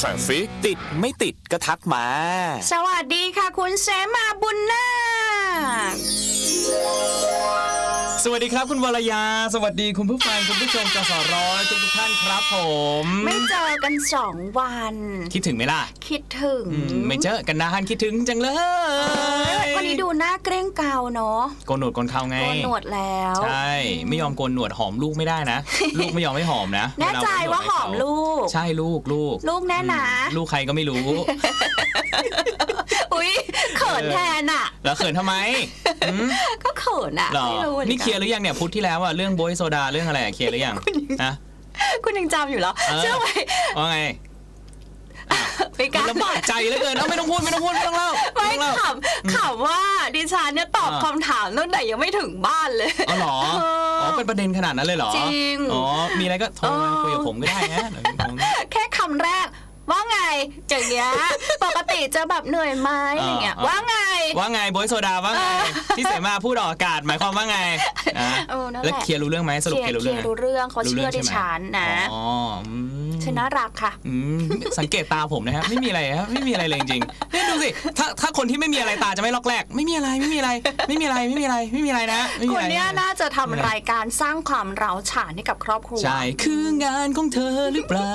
Traffic ติดไม่ติดก็ทักมา สวัสดีค่ะคุณเสมาบุญนาค สวัสดีครับคุณวรยา สวัสดีคุณผู้ฟังคุณผู้ชมจสร้อยทุกทุกๆท่านครับผมไม่เจอกันสองวัน คิดถึงไหมล่ะ คิดถึงอืมไม่เจอกันนานคิดถึงจังเลยวันนี้ดูหน้าเกรงเกาเนาะโกนหนวดโกนเขาไงโกนหนวดแล้วใช่ไม่ยอมโกนหนวดหอมลูกไม่ได้นะ ลูกไม่ยอมให้หอมนะแน่ใจเลว่าโกนหนอดมใเขาลูก ใช่ลูกลูก ลูกแน่นะ ลูกใครก็ไม่รู้อุ้ยเขิ นแทนอะแล้วเขินทำไมอืมก็เขินอะหรอไม่รู้หมือนี่เคลียร์หรือยังเนี่ยพุธที่แล้วอะเรื่องโบยโซดาเรื่องอะไรอะเคลียร์หรือยังนะ คุณยังจำอยู่เหรอเออ เชื่อไหมว่าไงไม่กล้าลำบากใจเหลือเกินเอาไม่ต้องพูดไม่ต้องพูดไม่ต้องเล่าไม่ต้องเล่า ขำขำว่าดิฉันเนี่ยตอบอ่า คำถามตั้งแต่ยังไม่ถึงบ้านเลย อ๋อเหรอเอออ๋อ๋อเป็นประเด็นขนาดนั้นเลยเหรอจริง อ๋อมีอะไรก็โทรมาเออคุยกับผมก็ได้นะเดี๋ยวผมแค่คำแรก ว่าไงอย่างเงี้ยปกติจะแบบเหนื่อยไหมอะไรเงี้ยเออว่าไง ว่าไงโบยโซดาว่าไงที่เสมาพูดออกอากาศหมายความว่าไงอะเออนั่นแหละแล้วเคลียร์รู้เรื่องไหมสรุปเคลียร์รู้เรื่องไหมรู้เรื่องเขาเชื่อดิฉันนะอ๋ออืมฉันน่ารักค่ะอืมสังเกตตาผมนะครับไม่มีอะไรครับไม่มีอะไรเลยจริงๆเนี่ยดูสิถ้าถ้าคนที่ไม่มีอะไรตาจะไม่ล็อกแรก ไม่มีอะไรไม่มีอะไร ไม่มีอะไรไม่มีอะไรไม่มีอะไรนะไม่มีคุอะณไรเนี่ยน่าจะทำรายการสร้างความเร้าฉานให้กับครอบครัวใช่คืองานของเธอหรือเปล่า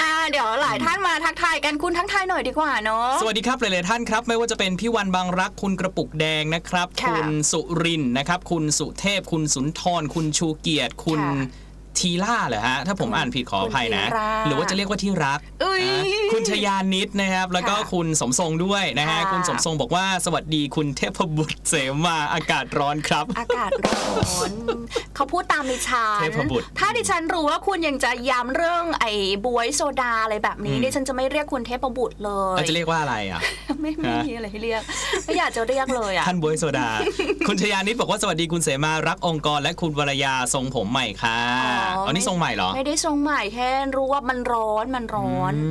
อ่าเดี๋ยวหลายท่านมาทักทายกันคุณทักทายหน่อยดีกว่าเนาะ สวัสดีครับหลายๆท่านครับ ไม่ว่าจะเป็นพี่วันบางรักคุณกระปุกแดงนะครับ ค่ะณสุรินทร์นะครับ คุณสุเทพ คุณสุนทร คุณชูเกียรติ คุณ ค่ะ ทีล่าเหรอฮะ ถ้าผมอ่านผิดขออภัยนะคุณธีราหรือว่าจะเรียกว่าที่รักอุ๊ยอะคุณชยานิดนะครับ แล้วก็ค่ะคุณสมทรงด้วยนะฮะค่ะคุณสมทรงบอกว่าสวัสดีคุณเทพบุตรเสมาอากาศร้อนครับ อากาศร้อนเขาพูดตามดิฉันเทพบุตรถ้าดิฉันรู้ว่าคุณยังจะย้ำเรื่องไอ้บวยโซดาอะไรแบบนี้อืมดิฉันจะไม่เรียกคุณเทพบุตรเลยเราจะเรียกว่าอะไรอะไม่ไม่ฮะมีอะไรให้เรียกไม่อยากจะเรียกเลยอะท่านบวยโซดา คุณชยานิดบอกว่าสวัสดีคุณเสมารักองค์กรและคุณวรยาทรงผมใหม่ค่ะอ๋ออัอันนี้ทรงใหม่เหรอ ไม่ได้ทรงใหม่แค่รู้ว่ามันร้อนมันร้อนอื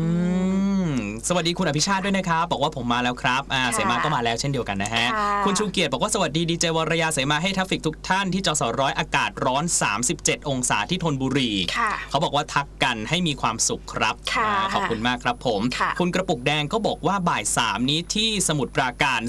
มสวัสดีคุณอภิชาติด้วยนะครับ บอกว่าผมมาแล้วครับอ่าค่ะเสมาก็มาแล้วเช่นเดียวกันนะฮะค่ะคุณชูเกียรติบอกว่าสวัสดีดีเจวรยาเสมาให้ทัฟฟิกทุกท่านที่จสร้อยอากาศร้อน 37 องศาที่ธนบุรีค่ะเขาบอกว่าทักกันให้มีความสุขครับค่ะอ่าขอบคุณมากครับผมค่ะณกระปุกแดงก็บอกว่าบ่าย3นี้ที่สมุทรปราการ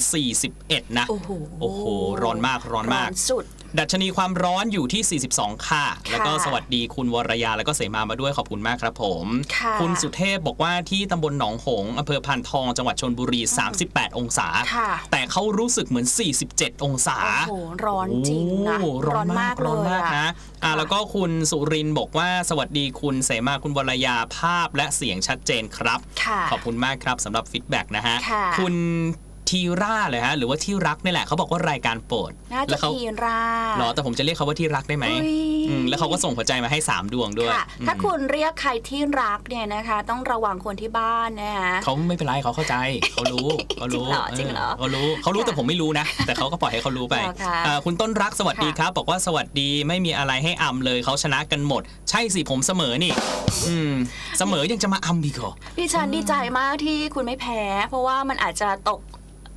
41 นะ โอ้โหโอ้โหร้อนมากร้อนมากสุด ดัชนีความร้อนอยู่ที่ 42 ค่ะ แล้วก็สวัสดีคุณวรยาแล้วก็เสมามาด้วยขอบคุณมากครับผมค่ะณสุเทพบอกว่าที่ตำบลหนองหงส์อำเภอพานทองจังหวัดชนบุรี 38 องศาค่ะแต่เขารู้สึกเหมือน 47 องศาโอ้โหร้อนจริงนะโอ้ร้อนมากร้อนมากเลยอะนะอ่าแล้วก็คุณสุรินทร์บอกว่าสวัสดีคุณเสมาคุณวรยาภาพและเสียงชัดเจนครับค่ะขอบคุณมากครับสำหรับฟีดแบ็กนะฮะค่ะคุณ ทีร่าเลยฮะหรือว่าที่รักนี่แหละเขาบอกว่ารายการโปรดน่าแล้จะวเขาทีราหรอแต่ผมจะเรียกเขาว่าที่รักได้ไหมอุ๊ยอืมแล้วเขาก็ส่งหัวใจมาให้3ดวงด้วยค่ะอืมถ้าคุณเรียกใครที่รักเนี่ยนะคะ ต้องระวังคนที่บ้านนะคะ เขาไม่เป็นไรเขาเข้าใจเขารู้เขารู้จริงเหรอเขารู้เขารู้แต่ผมไม่รู้นะ แต่เขาก็ปล่อยให้เขารู้ไปเหรอคะอ่าคุณต้นรักสวัสดีค่ะ ครับ บอกว่าสวัสดีไม่มีอะไรให้อำเลยเขาชนะกันหมด ใช่สิผมเสมอนี่ อืมเสมอยังจะมาอำอีกเหรอดิฉันดีใจมากที่คุณไม่แพ้ เพราะว่ามันอาจจะตก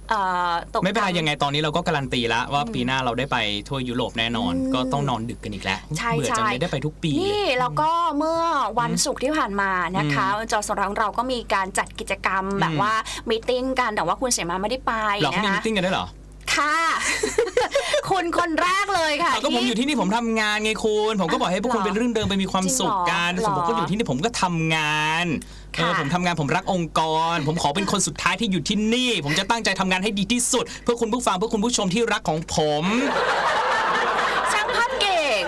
เอ่อตก ไม่เป็นไรต่ำยังไงตอนนี้เราก็การันตีแล้วว่าปีหน้าเราได้ไปทั่วยุโรปแน่นอน อืมก็ต้องนอนดึกกันอีกแล้วใช่เบื่อจังใช่ เลยได้ไปทุกปีนี่เลยแล้วก็เมื่อวันศุกร์ที่ผ่านมานะคะจอสรของเราก็มีการจัดกิจกรรมแบบอืมว่ามีตติ้งกันแต่ว่าคุณเสมาไม่ได้ไปเหรอเขานะมีคะมิทติ้งกันด้วยเหรอค่ะ คุณคนแรกเลยค่ะ เอาก็ผมอยู่ที่นี่ผมทำงานไงคุณ ผมก็บอกให้พวกคุณเหรอเป็นเรื่องเดิมไปมีความสุขกันจริงเหรอผมก็อยู่ที่นี่ผมก็ทำงาน เออค่ะผมทำงานผมรักองค์กร ผมขอเป็นคนสุดท้ายที่อยู่ที่นี่ ผมจะตั้งใจทำงานให้ดีที่สุด เพื่อคุณผู้ฟังเพื่อคุณผู้ชมที่รักของผม ช่างภาพเก่ง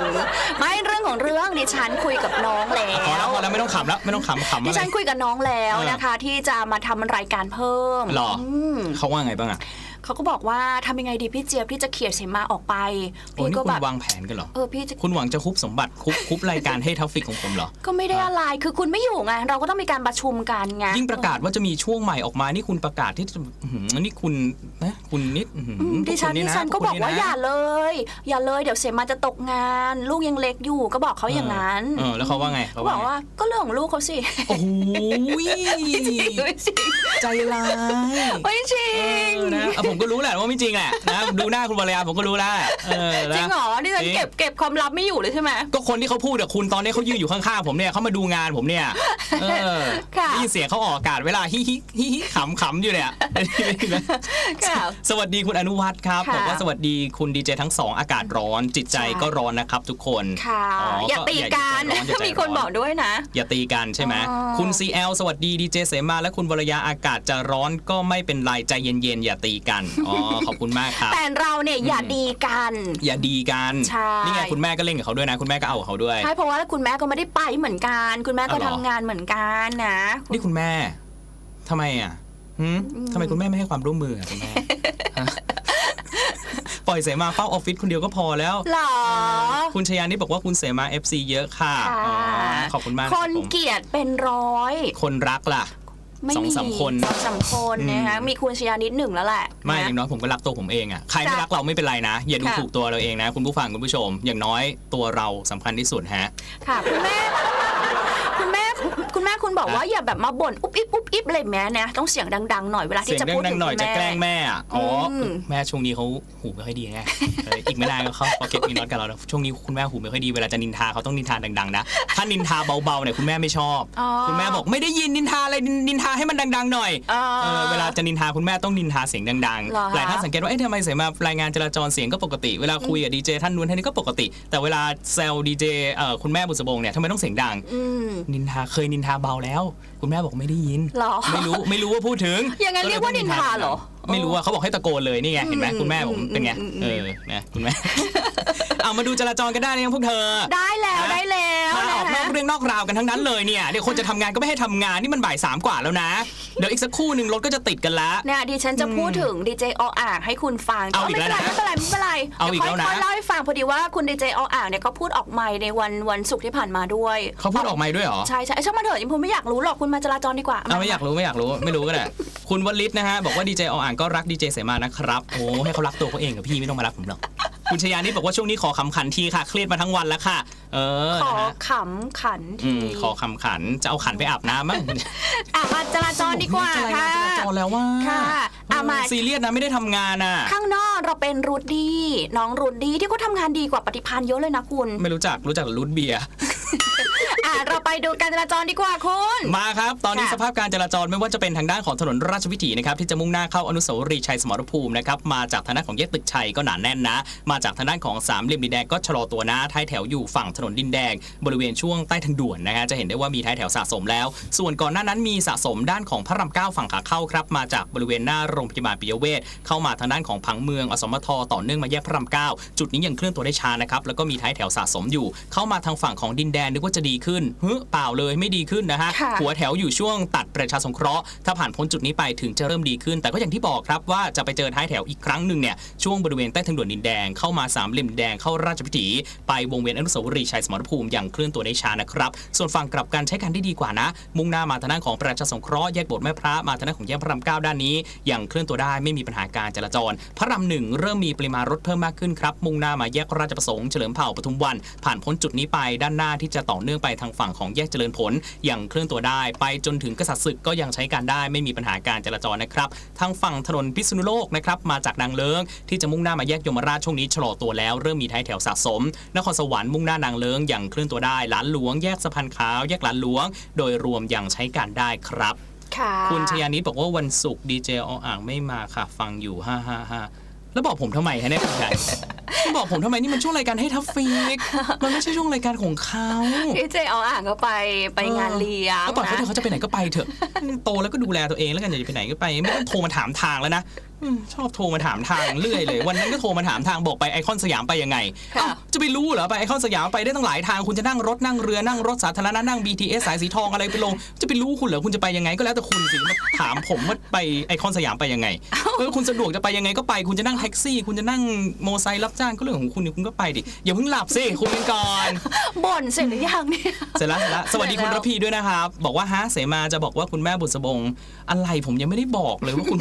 ไม่เรื่องของเรื่องดิฉันคุยกับน้องแล้พอแล้วว พอแล้วไม่ต้องขำแล้วไม่ต้องขำขำดิอะไร ฉันคุยกับน้องแล้วเออ นะคะ ที่จะมาทำรายการเพิ่มหรอมเขาว่าไงบ้างอะ เขาก็บอกว่าทำยังไงดีพี่เจี๊ยบที่จะเขียนเสมาออกไป โอ้พี่นี่ก็คุแบณบวางแผนกันเหรอ เออพี่จะคุณหวังจะคุบสมบัติคุบคุบรายการให้ทัฟฟิกของผมเหรอ ก็ไม่ได้อะไรคือคุณไม่อยู่ไงเราก็ต้องมีการประชุมกันไงยิ่งประกาศว่าจะมีช่วงใหม่ออกมา นี่คุณประกาศที่จะอื้อหือนี่คุณนะคุณนิดอื้อหืออืมดิฉันพวดิคุณะฉันก็พวบอกว่าะอย่าเลย อย่าเลยเดี๋ยวเสมาจะตกงาน ลูกยังเล็กอยู่ก็บอกเขาอย่างนั้นเออแล้วเขาว่าไงเขาบอกว่าก็เรื่องของลูกเขาสิโอ้โหไม่จริงใจร้ายไม่จริเองอนะเอาผมผมก็รู้แหละว่าไม่จริงแหละนะดูหน้าคุณวรยาผมก็รู้แล้วแหละเออจริงนะเหรอดิฉันจริง เก็บเก็บความลับไม่อยู่เลยใช่ไหม ก็คนที่เขาพูดกับคุณตอนนี้เขายืนอยู่ข้างๆผมเนี่ยเขามาดูงานผมเนี่ยเออค่ะ ได้ยินเสียงเขาออกอากาศเวลาฮิฮิฮิฮิขำขำอยู่เนี่ยค่ะ สวัสดีคุณอนุวัฒน์ครับค่ะ บอกว่าสวัสดีคุณดีเจทั้งสองอากาศร้อน จิตใจใช่ก็ร้อนนะครับทุกคน ค่ะอย่าตีกันอย่าใจร้อนอย่าใจร้อน มีคนบอกด้วยนะ อย่าตีกันใช่ไหมอ๋อ คุณ CL สวัสดีดีเจเสมาและคุณวรยาอากาศจะร้อนก็ไม่เป็นไรใจเย็นๆอย่าตีกันอ๋อ ขอบคุณมากครับ แต่เราเนี่ยอย่าดีกัน อย่าดีกัน ใช่ นี่ไงคุณแม่ก็เล่นกับเขาด้วยนะ คุณแม่ก็เอากับเขาด้วย ใช่เพราะว่าคุณแม่ก็ไม่ได้ไปเหมือนกัน คุณแม่ก็เอาเหรทำอ งานเหมือนกันนะนี่คุณแม่ทำไมอะหืมทำไมคุณแม่ไม่ให้ความร่วมมืออะคุณแม่ฮะปล่อยเสมาเฝ้าออฟฟิศคนเดียวก็พอแล้ว หรอ คุณชยานี่บอกว่าคุณเสมา FC เยอะค่ะค่ะ อ๋อขอบคุณมากคนรับผมเกลียดเป็นร้อย คนรักล่ะ ไม่สองสามคน สองสามคนนะคะอืมมีคุณชยานิดหนึ่งแล้วแหละไม่อนะ ย่างน้อยผมก็รักตัวผมเองอะใครไม่จ้ะรักเราไม่เป็นไรนะ อย่าดูค่ะ ถูกตัวเราเองนะ คุณผู้ฟังคุณผู้ชม อย่างน้อยตัวเราสำคัญที่สุดฮะ ค่ะ คุณแม่ คุณแม่คุณแม่ คุณบอกว่าอย่าแบบมาบ่นอุ๊บอิ๊บอุ๊บอิ๊บอะไรแม่นะต้องเสียงดังๆหน่อยเวลาเสีที่ยงจะพูดดัถึงงๆหน่อยคุณจะแม่แกล้งแม่อะอ๋ออมแม่ช่วงนี้เขาหูไม่ค่อยดีไงเอออีกไม่นานก็เข้าพอเก็ตมีน็อตกับเราแล้วช่วงนี้คุณแม่หูไม่ค่อยดีเวลาจะนินทาเขาต้องนินทาดังๆนะถ้านินทาเบาๆเนี่ยคุณแม่ไม่ชอบอ๋อคุณแม่บอกไม่ได้ยินนินทาอะไรนินนินทาให้มันดังๆหน่อยอ๋อเออเวลาจะนินทาคุณแม่ต้องนินทาเสียงดังเหรอๆคะหลายท่านสังเกตว่าเอ๊ะทำไมเสียมารายงานจราจรเสียงก็ปกติเวลาคุยกับดีเจท่านนู้นท่านนี้ก็ปกติ แต่เวลาแซลดีเจเอ่อคุณแม่บุษบงเนี่ยทำไมต้องเสียงดังอืมนินทาเคยนินทาเบาแล้ว คุณแม่บอกไม่ได้ยิน หรอ ไม่รู้ไม่รู้ว่าพูดถึงอย่างนั้นเรียกว่านินทาเหรอ ไม่รู้ว่าเขาบอกให้ตะโกนเลยนี่ไงเห็นไหมอืมคุณแม่ผมเป็นไงอืมอืมเออนะคุณแม่ เอามาดูจราจรกันได้เลยยังพวกเธอ ได้แล้วนะได้แล้วมาออกนนะอกเรื่องนอกราวกันทั้งนั้นเลยเนี่ยเดี๋ยวคนจะทำงานก็ไม่ให้ทำงานนี่มันบ่ายสามกว่าแล้วนะ เดี๋ยวอีกสักครู่หนึ่งรถก็จะติดกันละเนี่ยดิฉันจะพูดถึงดีเจออ่างให้คุณฟังเอาอีกไม่แล้เป็วนไรนะไม่เป็นไรไม่เป็นไรเอาอีกดี๋ยแล้วนะค่อยๆเล่าให้ฟังพอดีว่าคุณดีเจออ่างเนี่ยเขาพูดออกไมค์ในวันวันศุกร์ที่ผ่านมาด้วยเขาพูดออกมาด้วยเหรอใช่ใช่ช่างมาเถอะยิมพูไม่อยากรู้หรอกคุณมาจราจรดีกว่าเอาไม่อยากรู้ไม่อยากรู้ไม่รู้ก็ได้คุณวลิศนะฮะบอกว่าดีเจออ่างก็รักดีเจเสมานะครับโอ้ให้เขารักตัวเขาเองกับพี่ไม่ต้องมารักผมหรอกคุณชยานี่บอกว่าช่วงนี้ขอคำขันทีค่ะเครียดมาทั้งวันแล้วค่ะ เออขอนะฮะขำขันอืทีมขอคำขันจะเอาขันไปอาบน้ำมั้งอะมาจราจรดีกว่าจะรายค่ะงานจราจรแล้วว่าค่ะอะมา ซีเรียสนะไม่ได้ทำงานอะ ข้างนอกเราเป็นรูดดี้น้องรูดดี้ที่เขาทำงานดีกว่าปฏิพานเยอะเลยนะคุณ ไม่รู้จักรู้จักรูทเบียร์อะ เราไปดูการจราจรดีกว่าคุณ มาครับ ตอนนี้ค่ะสภาพการจราจรไม่ว่าจะเป็นทางด้านของถนนราชวิถีนะครับที่จะมุ่งหน้าเข้าอนุสาวรีย์ชัยสมรภูมินะครับมาจากทางด้านของแยกตึกชัยก็หนาแน่นนะ มาจากทางด้านของสามเหลี่ยมดินแดงก็ชะลอตัวนะท้ายแถวอยู่ฝั่งถนนดินแดง บริเวณช่วงใต้ทางด่วนนะฮะจะเห็นได้ว่ามีท้ายแถวสะสมแล้ว ส่วนก่อนหน้านั้นมีสะสมด้านของพระรามเก้าฝั่งขาเข้าครับมาจากบริเวณหน้าโรงพยาบาลปิยเวชเข้ามาทางด้านของผังเมืองอสมทต่อเนื่องมาแยกพระรามเก้าจุดนี้ยังเคลื่อนตัวได้ช้านะครับแล้วก็มีท้ายแถวสะสมอยู่ เข้ามาทางฝั่งของดินแดนนึกว่าจะดีขึ้นเฮ้เปล่าเลยไม่ดีขึ้นนะฮะค่ะ หัวแถวอยู่ช่วงตัดประชาสงเคราะห์ถ้าผ่านพ้นจุดนี้ไปถึงจะเริ่มดีขึ้น แต่ก็อย่างที่บอกครับว่าจะไปเจอท้ายแถวอีกครั้งหนึ่งเนี่ยช่วงบริเวณใต้ทางด่วนดินแดงเข้ามาสามเหลี่ยมดินแดงเข้าราชพิธีไปวงเวียนอนุสาวรีย์ชัยสมรภูมิอย่างเคลื่อนตัวได้ช้านะครับส่วนฝั่งกลับกันใช้การได้ดีกว่านะ มุ่งหน้ามาทางด้านของประชาสงเคราะห์แยกโบสถ์แม่พระมาทางด้านของแยกพระรามเก้าด้านนี้ยังเคลื่อนตัวได้ไม่มีปัญหาการจราจร พระรามหนึ่งเริ่มมีปริมาณรถเพิ่มมากขึ้นครับมุ่งหน้ามาแยกราชประสงค์เฉลิมเผ่าปทุมวัน ผ่านพ้นจุดนี้ไปด้านหน้าที่จะต่อเนื่องไปทางฝั่งของแยกเจริญผลยังเคลื่อนตัวได้ ไปจนถึงกษัตริย์ศึกก็ยังใช้การได้ไม่มีปัญหาการจราจรนะครับทางฝั่งถนนพิษณุโลกนะครับมาจากนางเลิงที่จะมุ่งหน้ามาแยกยมราชช่วงนี้ชะลอตัวแล้วเริ่มมีท้ายแถวสะสม นครสวรรค์มุ่งหน้านางเลิงยังเคลื่อนตัวได้หลานหลวงแยกสะพานขาวแยกหลานหลวง โดยรวมยังใช้การได้ครับค่ะคุณชยานิดบอกว่าวันศุกร์ดีเจออ่างไม่มาค่ะ ฟังอยู่ฮ่าฮ่าฮ่า แล้วบอกผมทำไมฮะเนี่ยคุณชายบอกผมทำไมนี่มันช่วงรายการให้ทัฟฟิกมันไม่ใช่ช่วงรายการของเขาดีเจออ่างก็ไปไปงานเลี้ยงก็ปล่อยเขานะเถอะเขาจะไปไหนก็ไปเถอะ โตแล้วก็ดูแลตัวเองแล้วกันอย่าไปไหนก็ไป ไม่ต้องโทรมาถามทางแล้วนะ อืมชอบโทรมาถามทางเรื่อยเลย วันนั้นก็โทรมาถามทางบอกไปไอคอนสยามไปยังไงค่ะ เอ้าจะไปรู้เหรอไปไอคอนสยามไปได้ตั้งหลายทางคุณจะนั่งรถนั่งเรือนั่งรถสาธารณะนั่ง BTS สายสีทองอะไรไปลง จะไปรู้คุณเหรอคุณจะไปยังไง ก็แล้วแต่คุณสิมาถามผมว่าไปไอคอนสยามไปยังไงเออคุณสะดวกจะไปยังไงก็ไปคุณจะนั่งแท็กซี่ คุณจะนั่งโมอไซค์รับจ้างก็เรื่องของคุณคุณก็ไปดิอย่าเพิ่งหลับสิคุยกันก่อน บ่นเสร็จหรือยังเนี่ย เสร็จแล้วเสร็จแล้วสวัสดีคุณเสร็จแล้ระวพีด้วยนะครับ บอกว่าฮะเสมาจะบอกว่าคุณแม่บุษบง อะไรผมยังไม่ได้บอกเลยว่าคุณ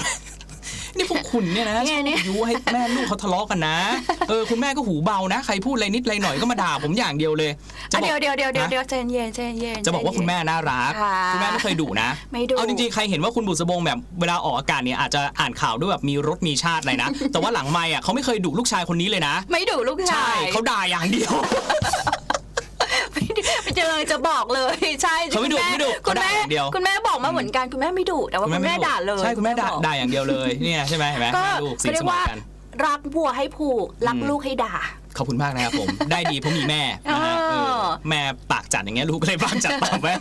นนี่พวกคุณเนี่ยนะชเนี่ยอบเนี่ยยุให้แม่ลูกเขาทะเลาะกันนะ เออคุณแม่ก็หูเบานะ ใครพูดอะไรนิดอะไรหน่อยก็มาด่าผมอย่างเดียวเลยจะอะบอกเดี๋ยวเดี๋ยวเดี๋ยวเดี๋ยวนะเดี๋ยวใจเย็นใจเย็นจะบอกว่าคุณแม่น่ารักค่ะคุณแม่ไม่เคยดุนะไม่ดุเอาจริงๆ ใครเห็นว่าคุณบุษบงแบบเวลาออกอากาศเนี่ยอาจจะอ่านข่าวด้วยแบบมีรถมีชาติอะไรนะ แต่ว่าหลังไม่อะเขาไม่เคยดุลูกชายคนนี้เลยนะ ไม่ดุลูกชาใช่ยเขาด่าอย่างเดียวไม่ เจอจะบอกเลยใช่เขาไม่ดุคุณไม่ดุคุณเขาด่าแม่อย่างเดียว คุณแม่บอกมาเหมือนกันคุณแม่ไม่ดุแต่ว่าคุณแม่ได่าเลยใช่คุณแม่ด่าบอกด่าอย่างเดียวเลยเนี่ยใช่ไหมเห็นไหมก็แม่ลูกสีเขาเรีเสยกมอว่ากัน รักวัวให้ผูกรักลูกให้ด่า ขอบคุณมากนะครับผม ได้ดีเพราะมีแม่นะฮะเออเออ แม่ปากจัดอย่างเงี้ยลูกก็เลยปากจัดตามแม่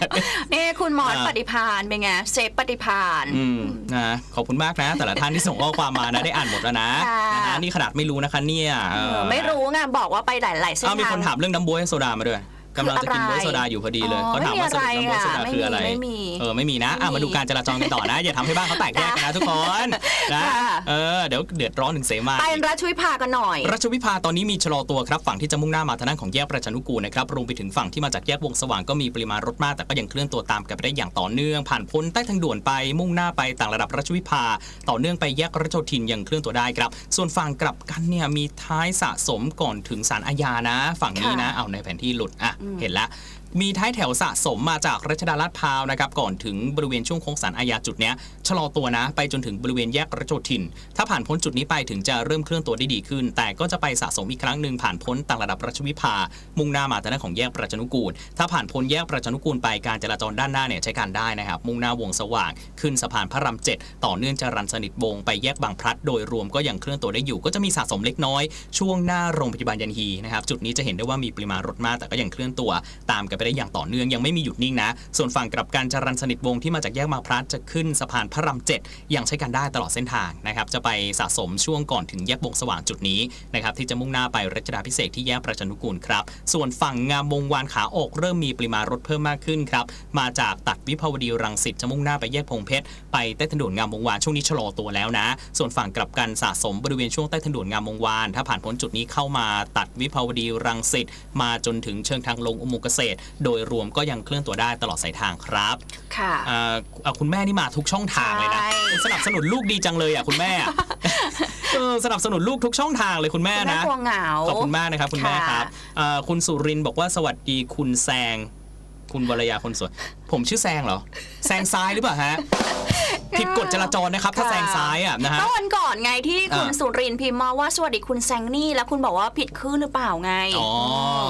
นี่คุณหมออ่า ปฏิพานเป็นไงเซฟปฏิพาน อืมนะขอบคุณมากนะ แต่ละท่านที่ส่งข้อความมานะได้อ่านหมดแล้วนะค่ะ นะฮะนี่ขนาดไม่รู้นะคะเนี่ยเอเอออไม่รู้ไงบอกว่าไปหลายๆเส้นอ้าวมีทาคงนถามเรื่องน้ำบ๊วยโซดามาด้วย กำลังจะกินบ๊วยโซดาอยู่พอดีเลยอ๋อเขาถามว่าสรุปน้ำบ๊วยโซดาไม่มีคืออะไรไม่มีเออไม่มีนะอะไม่มีมาดูการจราจรกันต่อนะ อย่าทำให้บ้านเขาแตกแยกกันนะทุกคนนะค่ะเออเดี๋ยวเดือดร้อนถึงเสมาไปรัชวิภากันหน่อย รัชวิภาตอนนี้มีชะลอตัวครับฝั่งที่จะมุ่งหน้ามาทางด้านของแยกประชานุกูลนะครับรวมไปถึงฝั่งที่มาจากแยกวงสว่างก็มีปริมาณรถมากแต่ก็ยังเคลื่อนตัวตามกันไปได้อย่างต่อเนื่อง ผ่านพ้นใต้ทางด่วนไปมุ่งหน้าไปต่างระดับรัชวิภา ต่อเนื่องไปแยกรัชโยธินยังเคลื่อนตัวได้ครับ ส่วนฝั่งกลับกันเนี่ยมีท้ายสะสมก่อนถึงศาลอาญานะ ฝั่งนี้นะค่ะเอาในแผนที่หลุดอะอืมเห็นละ มีท้ายแถวสะสมมาจากรัชดาลาดพร้าวนะครับก่อนถึงบริเวณช่วงโค้งสารอาญาจุดเนี้ยชะลอตัวนะ ไปจนถึงบริเวณแยกรัชโยธิน ถ้าผ่านพ้นจุดนี้ไปถึงจะเริ่มเคลื่อนตัวได้ดีขึ้น แต่ก็จะไปสะสมอีกครั้งหนึ่งผ่านพ้นต่างระดับรัชวิภา มุ่งหน้ามาทางด้านของแยกประชานุกูล ถ้าผ่านพ้นแยกประชานุกูลไปการจราจรด้านหน้าเนี่ยใช้การได้นะครับมุ่งหน้าวงสว่างขึ้นสะพานพระรามเจ็ดต่อเนื่องจรัญสนิทวงไปแยกบางพลัด โดยรวมก็ยังเคลื่อนตัวได้อยู่ ก็จะมีสะสมเล็กน้อยช่วงหน้าโรงพยาบาลยันฮีนะครับจุดนี้จะเห็นได้ว่ามีปริมาณรถมากแต่ก็ยังเคลื่อนตัวตามกันไปได้อย่างต่อเนื่องยังไม่มีหยุดนิ่งนะ ส่วนฝั่งกลับการจรัญสนิทวงที่มาจากแยกบางพลัดจะขึ้นสะพานพระรามเจ็ดยังใช้การได้ตลอดเส้นทางนะครับจะไปสะสมช่วงก่อนถึงแยกวงสว่างจุดนี้นะครับที่จะมุ่งหน้าไปรัชดาพิเศษที่แยกประชานุกูลครับส่วนฝั่งงามวงวานขาออกเริ่มมีปริมาณรถเพิ่มมากขึ้นครับมาจากตัดวิภาวดีรังสิตจะมุ่งหน้าไปแยกพงเพชรไปใต้ถนนงามวงวานช่วงนี้ชะลอตัวแล้วนะ ส่วนฝั่งกลับกันสะสมบริเวณช่วงใต้ถนนงามวงวาน ถ้าผ่านพ้นจุดนี้เข้ามาตัดวิภาวดีรังสิตมาจนถึงเชิงทางลงอุโมงค์เกษตรโดยรวมก็ยังเคลื่อนตัวได้ตลอดสายทางครับค่ะอ่าอ่าคุณแม่นี่มาทุกช่องทางเลยนะใช่ สนับสนุนลูกดีจังเลยอะคุณแม่เออสนับสนุนลูกทุกช่องทางเลยคุณแม่คุณแม่นะ กลัวเหงา ขอบคุณมากนะครับ คุณแม่ค่ะ ครับอ่าคุณสุรินทร์บอกว่าสวัสดีคุณแซง คุณวรยาคนสวย ผมชื่อแซงเหรอ แซงซ้ายหรือเปล่าฮะ ผิดกฎจราจรนะครับ ถ้าแซงซ้ายอะนะฮะก็วันก่อนไงที่คุณอ่า สุรินทร์พิมพ์มาว่าสวัสดีคุณแซงนี่ แล้วคุณบอกว่าผิดคลื่นหรือเปล่าไง อ๋อ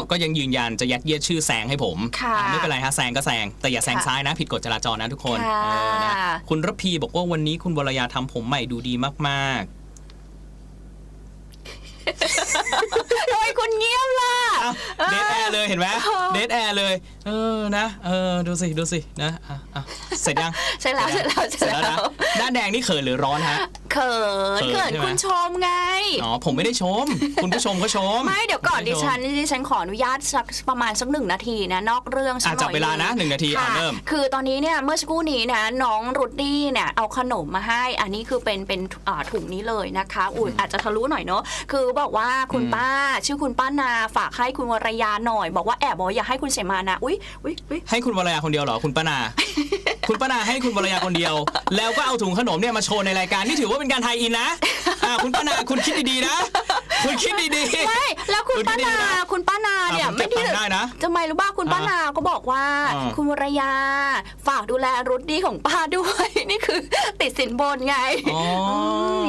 ก็ยังยืนยันจะยัดเยียดชื่อแซงให้ผมค่ะอ่าไม่เป็นไรฮะแซงก็แซง แต่อย่าแซงค่ะซ้ายนะ ผิดกฎจราจรนะทุกคนค่ะ เออนะคุณระพีบอกว่าวันนี้คุณวรยาทำผมใหม่ดูดีมากทำไมคุณเงียบล่ะ ๆเดทแอร์เลยเห็นไหมเดทแอร์เลย เออนะเออดูสิดูสินะอะอะเสร็จยังใช่แล้วเสร็จแล้วเสเสร็ร็จจแล้วแล้นะวหน้าแดงนี่เขินหรือร้อนฮะ เขินเขินเขินใช่ไหม คุณชมไง อ๋อผมไม่ได้ชม คุณผู้ชมก็ชมไม่เดี๋ยวก่อนดิฉันดิฉันขออนุญาตสักประมาณสักหนึ่งนาทีนะนอกเรื่องสักอะหน่อยจับเวลานะหนึ่งนาทีอะค่ะเริ่ม คือตอนนี้เนี่ยเมื่อสักครู่นี้นะน้องรุดดี้เนี่ยเอาขนมมาให้ อันนี้คือเป็นเป็นอ่าถุงนี้เลยนะคะอุ้ยอาจจะทะลุหน่อยเนาะคือบอกว่าคุณอืม ป้าชื่อคุณป้านาฝากให้คุณวรยาหน่อย บอกว่าแอบบอกว่าอยากให้คุณเสมานะอุ้ยอุ้ยอุ้ยให้คุณวรยาคนเดียวเหรอคุณป้านา คุณป้านาให้คุณวรยาคนเดียว แล้วก็เอาถุงขนมเนี่ยมาโชว์ในรายการนี่ถือว่าเป็นการไทยอินนะอ่าคุณป้านาคุณคิดดีๆนะ คุณคิดดีๆ ไม่แล้วคุณคุณป้าคิดดีนาๆนะคุณป้านาเนี่ยอะผมเก็ไม่บตังค์ได้นะทำไมรู้ป่ะคุณป้าอะนาก็บอกว่า อะคุณวรยาฝากดูแลรุดดี้ของป้าด้วย นี่คือติดสินบนไงอ๋อ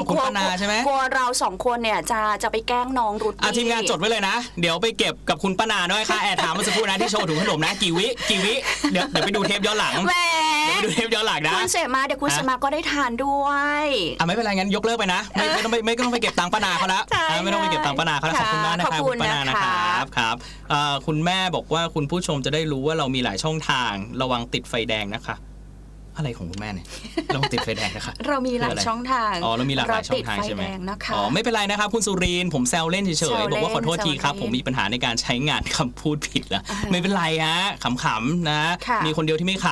คุณป้านาใช่ไหมกลัวเราสองคนเนี่ยจะจะไปแกล้งน้องรุดอะดี้ทีมงานจดไว้เลยนะ เดี๋ยวไปเก็บกับคุณป้านาด้วยค่ะแอร์ถามเมื่อสักครู่นะที่โชว์ถุงขนมนะกี่วิกี่วิเดี๋ยวเดี๋ยวไปดูเทปย้อนหลังแหมเดี๋ยวไปดูเทปย้อนหลังนะคุณเสมาเดี๋ยวคุณเสมาก็ได้ทานด้วยอะไม่เป็นไรงั้นยกเลิกไปนะ ไม่ไม่ต้องไปไม่ต้องไปเก็บตังค์ป้านาเขาละใช่อะไม่ต้องไปเก็บตังค์ป้านาเขาละขอบคุณมากนะคขรัอบบคุคุณณป้านานะคนะคะรับครับเอ่อคุณแม่บอกว่าคุณผู้ชมจะได้รู้ว่าเรามีหลายช่องทางระวังติดไฟแดงนะคะ อะไรของคุณแม่เนี่ยระวังติดไฟแดงนะคะ เรามีหลายช่องทางอ๋อเรามีหลากหลายช่องทางเรติดใช่ไหมฟแดงนะคะอ๋อไม่เป็นไรนะครับคุณสุรินทร์ผมแซวเล่นเฉแซยวๆเล่นบอกว่าขอโทษทีครับแซวเล่นผมมีปัญหาในการใช้งานคำพูดผิดแล้วอ่าไม่เป็นไรฮะขำๆนะค่ะมีคนเดียวที่ไม่ข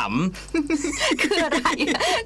คืออะไร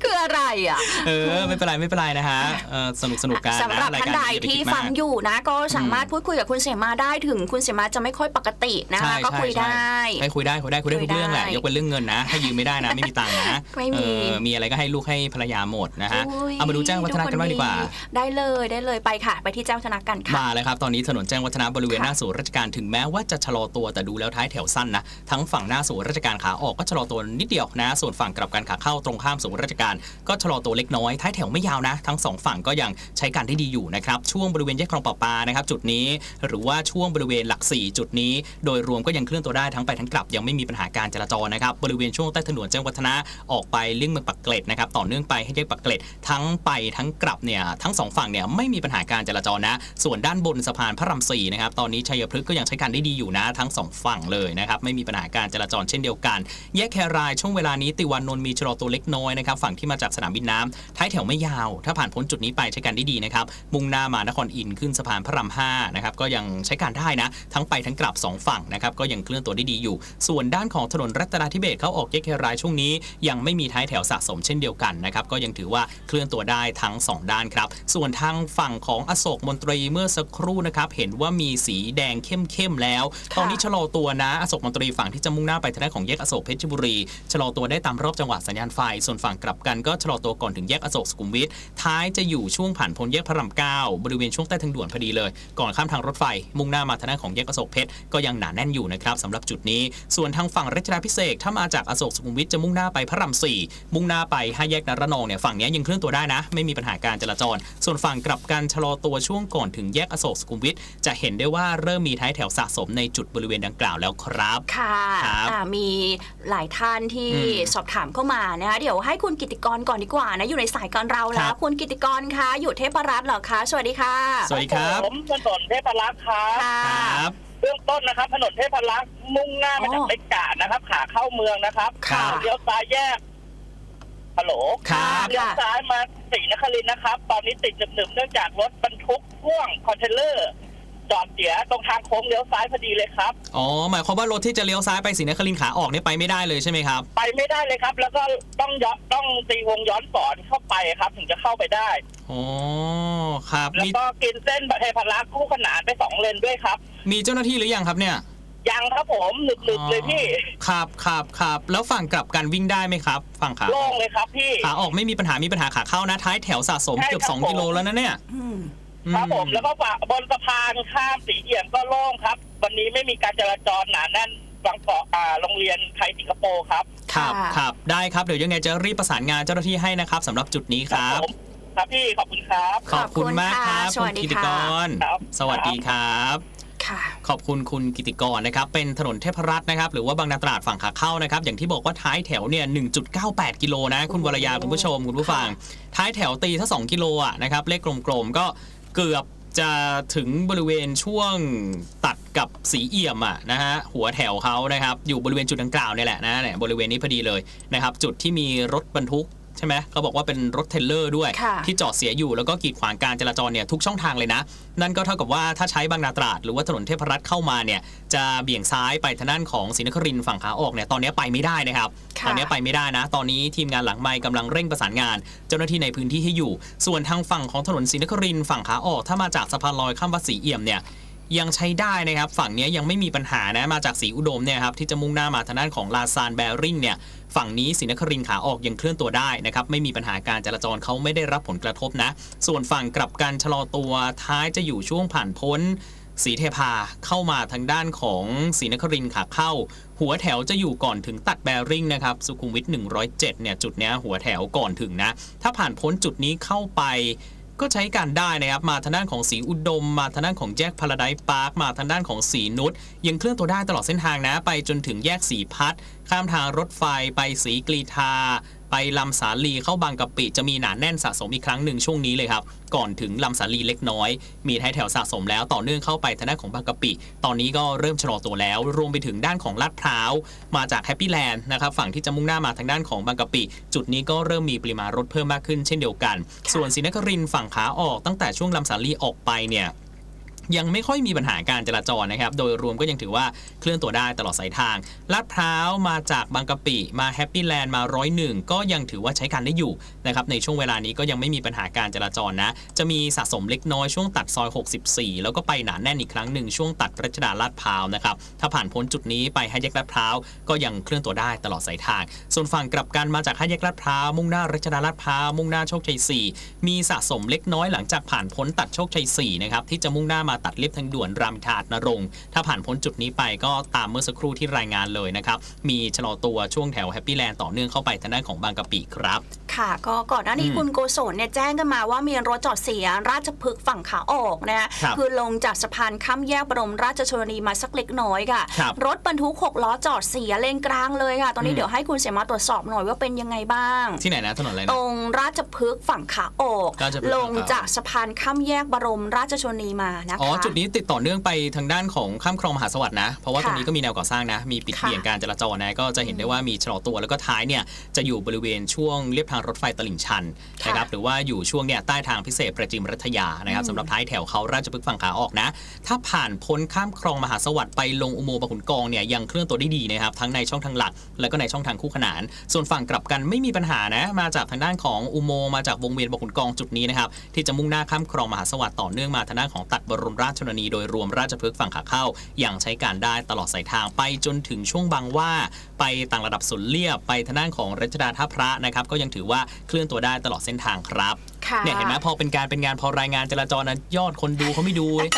คืออะไรอะำเออไม่เป็นไรไม่เป็นไรนะฮะเออสนุกสนุกกันสำหรับนะรายท่านการใดอย่าไปที่คิดมากฟังอยู่นะ ก็สามารถพูดคุยกับคุณเสมาได้ถึงคุณเสมาจะไม่ค่อยปกตินะคะใช่ก็ใช่คุยได้ใช่ให้คุยได้คุยได้คุยได้คุทุยกเรื่องแหละได้ยกเป็นเรื่องเงินนะถ้ายืมไม่ได้นะไม่มีตังค์นะไม่มีอมีอะไรก็ให้ลูกให้ภรรยาหมดนะฮะอุ๊ยเอามาดูแจ้งวัฒนะกันบ้างดีกว่า ได้เลยได้เลยไปค่ะ ไปที่แจ้งวัฒนะกันค่ะ มาแล้วครับ ตอนนี้ถนนแจ้งวัฒนะบริเวณค่ะหน้าศูนย์ราชการถึงแม้ว่าจะชะลอตัวแต่ดูแล้วท้ายแถวสั้นนะ ทั้งฝั่งหน้าศูนย์ราชการขาออกก็ชะลอตัวนิดเดียวนะ ส่วนฝั่งกลับกันขาเข้าตรงข้ามศูนย์ราชการ ก็ชะลอตัวเล็กน้อยท้ายแถวไม่ยาวนะ ทั้งสองฝั่งก็ยังใช้การได้ดีอยู่นะครับช่วงบริเวณแยกคลองประปานะครับจุดนี้ หรือว่าช่วงบริเวณหลักสี่จุดนี้ โดยรวมก็ยังเคลื่อนตัวได้ทั้งไปทั้งกลับยังไม่มีปัญหาการจราจรนะครับบริเวณช่วงใต้ถนนแจ้งวัฒนะออกไปเลี่ยงเมืองปักเกร็ดนะครับต่อเนื่องไปให้แยกปักเกร็ดทั้งไปทั้งกลับเนี่ยทั้งสองฝั่งเนี่ยไม่มีปัญหาการจราจรนะ ส่วนด้านบนสะพานพระรามสี่นะครับตอนนี้ชัยพฤกษ์ก็ยังใช้การได้ดีอยู่นะ ทั้งสองฝั่งเลยนะครับไม่มีปัญหาการจราจรเช่นเดียวกัน แยกแครายช่วงเวลานี้ติวานนท์มีชะลอตัวเล็กน้อยนะครับฝั่งที่มาจากสนามบินน้ำท้ายแถวไม่ยาว ถ้าผ่านพ้นจุดนี้ไปใช้การได้ดีนะครับมุ่งหน้ามานครอินขึ้นสะพานพระรามห้านะครับก็ยังใช้การได้นะ ทั้งไปทั้งกลับสองฝั่งนะครับก็ยังเคลื่อนตัวได้ดีอยู่ ส่วนด้านของถนนรัตนาธิเบศเข้าออกแยกแครายช่วงนี้ยังไม่มีท้ายแถวสะสมเช่นเดียวกันนะครับก็ยังถือว่าเคลื่อนตัวได้ทั้งสองด้านครับ ส่วนทางฝั่งของอโศกมนตรีเมื่อสักครู่นะครับเห็นว่ามีสีแดงเข้มๆแล้วค่ะตอนนี้ชะลอตัวนะอโศกมนตรีฝั่งที่จะมุ่งหน้าไปทางด้านของแยกอโศกเพชรบุรีชะลอตัวได้ตามรอบจังหวะสัญญาณไฟ ส่วนฝั่งกลับกันก็ชะลอตัวก่อนถึงแยกอโศกสุขุมวิทท้ายจะอยู่ช่วงผ่านพ้นแยกพระรามเก้าบริเวณช่วงใต้ทางด่วนพอดีเลย ก่อนข้ามทางรถไฟ มุ่งหน้ามาทางด้านของแยกอโศกเพชรก็ยังหนาแน่นอยู่นะครับสำหรับจุดนี้ ส่วนทางฝั่งรัชดาพิเศษกถ้ามาจากอโศกสุขุมวิทจะมุ่งหน้าไปพระรามสี่มุ่งหน้าไปห้าแยกนารนองเนี่ยฝั่งเนี้ยยังเคลื่อนตัวได้นะ ไม่มีปัญหาการจราจร ส่วนฝั่งกลับกันชะลอตัวช่วงก่อนถึงแยกอโศกสุขุมวิทจะเห็นได้ว่าเริ่มมีท้ายแถวสะสมในจุดบริเวณดังกล่าวแล้วครับ ค่ะครับอ่ามีหลายท่านที่อืมสอบถามเข้ามานะคะเดี๋ยวให้คุณกิติกรก่อนดีกว่านะอยู่ในสายกันเราแล้ครัวบคุณกิติกรคะอยู่เทพรัตน์เหรอคะสวัสดีค่ะ สวัสดีครับผมถนนเทพรักษ์ครับค่ะครับเบื้องต้นนะครับถนนเทพรักษ์มุ่งหน้ามาจากอ๋อเล็กกาดนะครับ ขาเข้าเมืองนะครับครับเลี้ยวซ้ายแยก ฮัลโหลครับเลี้ยวซ้ายมาสีนครินทร์นะครับ ตอนนี้ติดหนึบๆเนื่องจากรถบรรทุกพ่วงคอนเทนเนอร์จอดเสียตรงทางโค้งเลี้ยวซ้ายพอดีเลยครับ อ๋อ หมายความว่ารถที่จะเลี้ยวซ้ายไปศรีนครินทร์ขาออกเนี่ยไปไม่ได้เลยใช่ไหมครับ ไปไม่ได้เลยครับ แล้วก็ต้องย้อนต้องตีวงย้อนสอนเข้าไปครับ ถึงจะเข้าไปได้ อ๋อ ครับ แล้วมีก็กินเส้นเทพรักษ์คู่ขนานไปสองเลนด้วยครับ มีเจ้าหน้าที่หรือยังครับเนี่ย ยังครับผมหนึบๆเลยพี่ครับครับครับแล้วฝั่งกลับกันวิ่งได้ไหมครับ ฝั่งขาโล่งเลยครับพี่ขาออกไม่มีปัญหามีปัญหาขาเข้านะท้ายแถวสะสมใช่เกือบครับ2กิโลแล้วนะเนี่ยอืมครับผมอืแล้วก็ฝั่งบนสะพานข้ามสีเอี่ยมก็โล่งครับ วันนี้ไม่มีการจราจรหนาแน่นบางเกาะอ่าโรงเรียนไทยสิงคโปร์ครับ ครับค่ะครับได้ครับเดี๋ยวยังไงจะรีบประสานงานเจ้าหน้าที่ให้นะครับสำหรับจุดนี้ครับผมครับพี่ขอบคุณครับ ขอบคุณมากครับขอบคุณค่ะณกิติกรครับสวัสดีครับค่ะ ขอบคุณคุณกิติกรนะครับ เป็นถนนเทพรัตน์นะครับ หรือว่าบางนาตราดฝั่งขาเข้านะครับ อย่างที่บอกว่าท้ายแถวเนี่ย 1.98 กิโลนะ คุณวรยา คุณผู้ชม คุณผู้ฟัง ท้ายแถวตีถ้า2กิโลอะนะครับ เลขกลมๆ ก็เกือบจะถึงบริเวณช่วงตัดกับสีเอี่ยมอะนะฮะหัวแถวเขานะครับ อยู่บริเวณจุดดังกล่าวเนี่ยแหละนะเนี่ยบริเวณนี้พอดีเลยนะครับ จุดที่มีรถบรรทุก ช่ไหมเขาบอกว่าเป็นรถเทรลเลอร์ด้วยค่ะที่จอดเสียอยู่แล้วก็กีดขวางการจราจรเนี่ยทุกช่องทางเลยนะ นั่นก็เท่ากับว่าถ้าใช้บางนาตราด หรือว่าถนนเทพรัตน์เข้ามาเนี่ยจะเบี่ยงซ้ายไปทางด้านของศรีนครินทร์ฝั่งขาออกเนี่ยตอนนี้ไปไม่ได้นะครับค่ะตอนนี้ไปไม่ได้นะ ตอนนี้ทีมงานหลังไมค์กำลังเร่งประสานงาน เจ้าหน้าที่ในพื้นที่ให้อยู่ ส่วนทางฝั่งของถนนศรีนครินทร์ฝั่งขาออก ถ้ามาจากสะพานลอยข้ามวัดศรีเอี่ยมเนี่ย ยังใช้ได้นะครับ ฝั่งนี้ยังไม่มีปัญหานะมาจากสีอุดมเนี่ยครับที่จะมุ่งหน้ามาทางด้านของลาซานแบริ่งเนี่ยฝั่งนี้ศรีนครินขาออกยังเคลื่อนตัวได้นะครับ ไม่มีปัญหาการจราจรเขาไม่ได้รับผลกระทบนะ ส่วนฝั่งกลับกันชะลอตัวท้ายจะอยู่ช่วงผ่านพ้นสีเทพาเข้ามาทางด้านของศรีนครินขาเข้า หัวแถวจะอยู่ก่อนถึงตัดแบริ่งนะครับ สุขุมวิท107เนี่ยจุดเนี้ยหัวแถวก่อนถึงนะ ถ้าผ่านพ้นจุดนี้เข้าไป ก็ใช้การได้นะครับมาทางด้านของสีอุดม มาทางด้านของแยกพาราไดซ์พาร์คมาทางด้านของสีนุชยังเคลื่อนตัวได้ตลอดเส้นทางนะ ไปจนถึงแยกสีพัดข้ามทางรถไฟไปสีกรีธา ไปลำสาลีเข้าบางกะปิจะมีหนาแน่นสะสมอีกครั้งหนึ่งช่วงนี้เลยครับก่อนถึงลำสาลีเล็กน้อย มีท้ายแถวสะสมแล้วต่อเนื่องเข้าไปทางด้านของบางกะปิ ตอนนี้ก็เริ่มชะลอตัวแล้ว รวมไปถึงด้านของลาดพร้าว มาจากแฮปปี้แลนด์นะครับฝั่งที่จะมุ่งหน้ามาทางด้านของบางกะปิ จุดนี้ก็เริ่มมีปริมาณรถเพิ่มมากขึ้นเช่นเดียวกัน ส่วนศรีนครินทร์ฝั่งขาออกตั้งแต่ช่วงลำสาลีออกไปเนี่ย ยังไม่ค่อยมีปัญหาการจราจรนะครับ โดยรวมก็ยังถือว่าเคลื่อนตัวได้ตลอดสายทาง ลาดพร้าวมาจากบางกะปิมาแฮปปี้แลนด์มาร้อยหนึ่งก็ยังถือว่าใช้การได้อยู่นะครับ ในช่วงเวลานี้ก็ยังไม่มีปัญหาการจราจรนะ จะมีสะสมเล็กน้อยช่วงตัดซอย 64 แล้วก็ไปหนาแน่นอีกครั้งหนึ่งช่วงตัดรัชดาลาดพร้าวนะครับ ถ้าผ่านพ้นจุดนี้ไปห้าแยกลาดพร้าวก็ยังเคลื่อนตัวได้ตลอดสายทาง ส่วนฝั่งกลับกันมาจากห้าแยกลาดพร้าวมุ่งหน้ารัชดาลาดพร้าวมุ่งหน้าโชคชัย4มีสะสมเล็กน้อยหลังจากผ่านพ้นตัดโชคชัย4นะครับที่จะมุ่งหน้ามาตัดเลียบทางด่วนรามอินทรานรงค์ถ้าผ่านพ้นจุดนี้ไปก็ตามเมื่อสักครู่ที่รายงานเลยนะครับ มีชะลอตัวช่วงแถวแฮปปี้แลนด์ต่อเนื่องเข้าไปทางด้านของบางกะปิครับ ค่ะ ก็ก่อนหน้านี้อืมคุณโกศลเนี่ยแจ้งกันมาว่ามีรถจอดเสียราชพฤกษ์ฝั่งขาออกนะคะครับคือลงจากสะพานข้ามแยกบรมราชชนนีมาสักเล็กน้อยค่ะครับรถบรรทุกหกล้อจอดเสียเลนกลางเลยค่ะ ตอนนี้อืมเดี๋ยวให้คุณเสมาตรวจสอบหน่อยว่าเป็นยังไงบ้าง ที่ไหนนะถนนอะไรตนะรงราชพฤกษ์ฝั่งขาออกราชพฤกษ์ลฝั่งงขาออกจากสะพานข้ามแยกบรมราชชนนีมานะคะอ๋อ จุดนี้ติดต่อเนื่องไปทางด้านของข้ามคลองมหาสวัสดิ์นะ เพราะว่าค่ะตรงนี้ก็มีแนวก่อสร้างนะ มีปิดค่ะเบี่ยงการจราจรนะ ก็จะเห็นได้ว่ามีชะลอตัวแล้วก็ท้ายเนี่ยจะอยู่บริเวณช่วงเลียบทางรถไฟตลิ่งชันค่ะนะครับหรือว่าอยู่ช่วงเนี่ยใต้ทางพิเศษประจิมรัฐยานะครับสำหรับท้ายแถวเขาราชพฤกษ์ฝั่งขาออกนะ ถ้าผ่านพ้นข้ามคลองมหาสวัสดิ์ไปลงอุโมงค์บางขุนกองเนี่ยยังเคลื่อนตัวได้ดีนะครับทั้งในช่องทางหลัก แล้วก็ในช่องทางคู่ขนาน ส่วนฝั่งกลับกันไม่มีปัญหานะมาจากทางด้านของอุโมงค์มาจากวงเวียนบางขุนกองจุดนี้นะครับที่จะมุ่งหน้าข้ามคลองมหาสวัสดิ์ต่อเนื่องมาทางด้านของตัดบรมราชชนนีโดยรวมราชพฤกษ์ฝั่งขาเข้ายังใช้การได้ตลอดสายทางไปจนถึงช่วงบางหว่า ไปต่างระดับสุนเลียบไปทางด้านของรัชดาท่าพระนะครับก็ยังถือว่าเคลื่อนตัวได้ตลอดเส้นทางครับค่ะเนี่ยเห็นไหมพอเป็นการเป็นงานพอรายงานจราจรนะยอดคนดูเขาไม่ดูเลย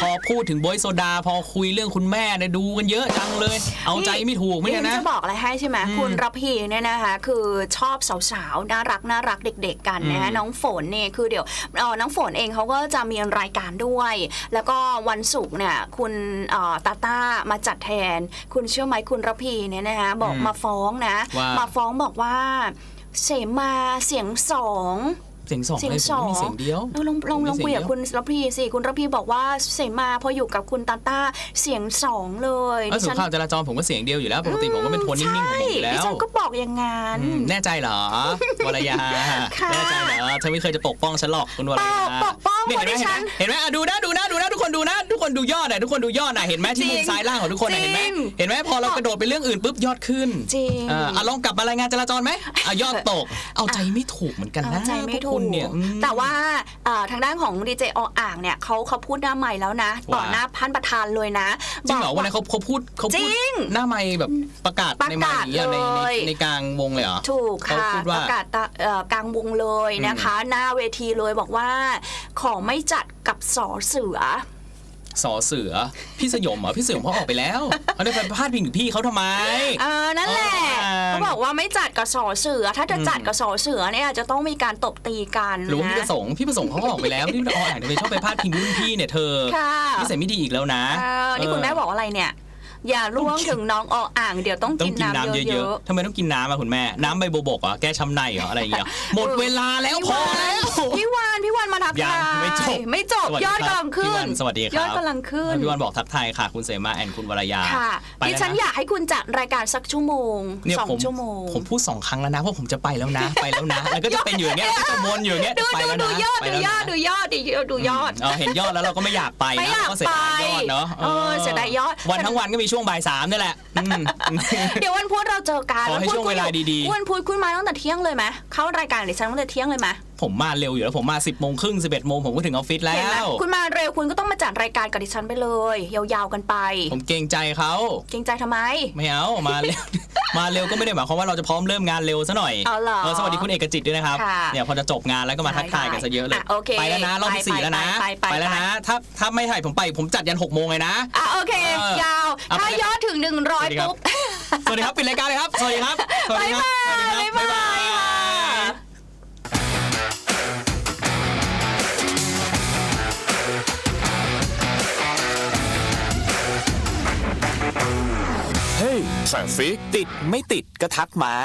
พอพูดถึงบอยโซดา พอคุยเรื่องคุณแม่เนี่ยดูกันเยอะจังเลย เอาใจไม่ถูกไม่นี่ใช่นะจะบอกอะไรให้ใช่ไหมอืมคุณรับพีเนี่ยนะคะคือชอบสาวๆน่ารักน่ารักเด็ก ๆ กันนะอืมน้องฝนเนี่ยคือเดี๋ยวเอ่อน้องฝนเองเขาก็จะมีรายการด้วย แล้วก็วันศุกร์เนี่ยคุณเอ่อตาต้ามาจัดแทน คุณเชื่อไหมคุณรับพีเนี่ยนะคะบอกอืมมาฟ้องนะว่ามาฟ้องบอกว่าเสมาเสียงสอง เสียงสองเสียงเลยผมสองมีเสียงเดียว เราลองลองลองมีเสียงคุยกับเดียวคุณรับพีสิคุณรับพีบอกว่าเสมาพออยู่กับคุณตาต้าเสียงสองเลยเออสุข่าวจราจรผมก็เสียงเดียวอยู่แล้ว ปกติผมก็เป็นโทนนิ่งๆของผมอยู่แล้ดิวฉันก็บอกอย่างงั้น อืมแน่ใจเหรอ วรยาค่ะ แน่ใจเหรอเธอไม่เคยจะปกป้องฉันหรอกคุณวรยาปกป้ องเนี่ยเห็นไหมคนที่ฉัน เห็นไหมอะดูนะดูนะดูนะทุกคนดูนะ ทุกคนดูยอดอะทุกคนดูยอดอะเห็นไหมที่มุมจริงซ้ายล่างของทุกคนอะเห็นไหมจริงเห็นไหมพอเรากระโดดไปเรื่องอื่นปุ๊บยอดขึ้นจริงอ่าอะลองกลับมารายงานจราจรไหมอะยอดตก เอาใจไม่ถูกเหมือนกันเอานะใจไม่พวถูคุกณเนี่ยอืม แต่ว่าเอ่อทางด้านของดีเจออ่างเนี่ยเขาเขาพูดหน้าใหม่แล้วนะต่อว่าหน้าพันประธานเลยนะจริงเหรอบอกวันนั้นเขาเขาพูดเขาจพูดริง หน้าไม่แบบประกาศประในไมกาศค์อย่างเงี้ยในเลยในในกลางวงเลยเหรอ ถูกเขาค่ะพูดว่าประกาศตะเอ่อกลางวงเลยนะคะ หน้าเวทีเลยบอกว่า ขอไม่จัดกับสอเสือ สอเสือ พี่สยมเหรอพี่สยมเขาออกไปแล้วเขาได้ไปพาดพิงถึงพี่เขาทำไม เออนั่นแหละอ่าเขาบอกว่าไม่จัดกับสอเสือ ถ้าจะจัดกับสอเสือเนี่ยจะต้องมีการตบตีกันหรือว่าพี่นะประสงค์พี่ประสงค์เขาก็ออกไปแล้วที่ออ่านทำไมชอบไปพาดพิงรุ่นพี่เนี่ยเธอค่ะนิสัยไม่ดีอีกแล้วนะเออนี่คุณแม่บอกอะไรเนี่ย อย่าล่วงถึงน้องออ่างเดี๋ยวต้องต้อกิงนกินน้ำน้ำเยเยอะอะๆทำไมต้องกินน้ำอะคุณแม่ น้ำใบโบวบกเหรอะแก้ช้ำในเหรออะไรอย่างเงี้ย หมดเวลาแล้วๆพอแล้ว พี่วานพี่วานมาทักยังทายไม่จบไม่จบสวัสดียอดครับกำลังขึ้พี่วันนสวัสดีครับ ยอดกำลังขึ้นพี่วันบอกทักทายค่ะ คุณเสมาแอนคุณวรยาค่ะไปดิแล้วฉันนะอยากให้คุณจัดรายการสักชั่วโมงเนี่ยสองผมชั่วโมง ผมพูดสองครั้งแล้วนะว่าผมจะไปแล้วนะ ไปแล้วนะ แล้วก็จะเป็นอยู่อย่างเงี้ยก็จะวนอยู่อย่างเงี้ยดูไปดูแล้วดูนะยอดไปดูแล้วยอนะดดูยอดดิดูยอด เออเห็นยอดแล้วเราก็ไม่อยากไปไม่นะอยากเพราะเสียดายยอดเนาะเออเสียดายยอด วันทั้งวันก็มีช่วงบ่ายสามนี่แหละอืม เดี๋ยววันพุธเราเจอกันขอให้พุธช่วงเวลาดีๆ วันพุธคุณมาตั้งแต่เที่ยงเลยไหมเข้ารายการดิฉันตั้งแต่เที่ยงเลยไหม ผมมาเร็วอยู่แล้วผมมา 10บโมงครึ่งสิบเอ็ดโมงผมก็ถึงออฟฟิศแล้เห็นไหมว คุณมาเร็วคุณก็ต้องมาจัดรายการกับดิฉันไปเลย ยาวๆกันไป ผมเกรงใจเขาเกรงใจทำไม ไม่เอามาเร็ว มาเร็วก็ไม่ได้หมายความว่าเราจะพร้อมเริ่มงานเร็วซะหน่อยเอาเหรอสวัสดีคุณเอกจิตด้วยนะครับค่ะเนี่ยพอจะจบงานแล้วก็มาทักทายกันซะเยอะเลยอะโอเคไปแล้วนะรอบที่สี่ไปแล้วนะไปไปไป แล้วนะถ้าถ้าไม่ถ่ายผมไปผมจัดยันหกโมงเลยนะ อะโอเค เออยาว เอาถ้าไปยอดถึง สวัสดี100 ครับ ปุ๊บ สวัสดีครับปิดรายการเลยครับสวัสดีครับสวัสดีครับสวัสดีครับบ๊ายบายค่ะเฮ้ย ทราฟิกติดไม่ติดก็ทักมา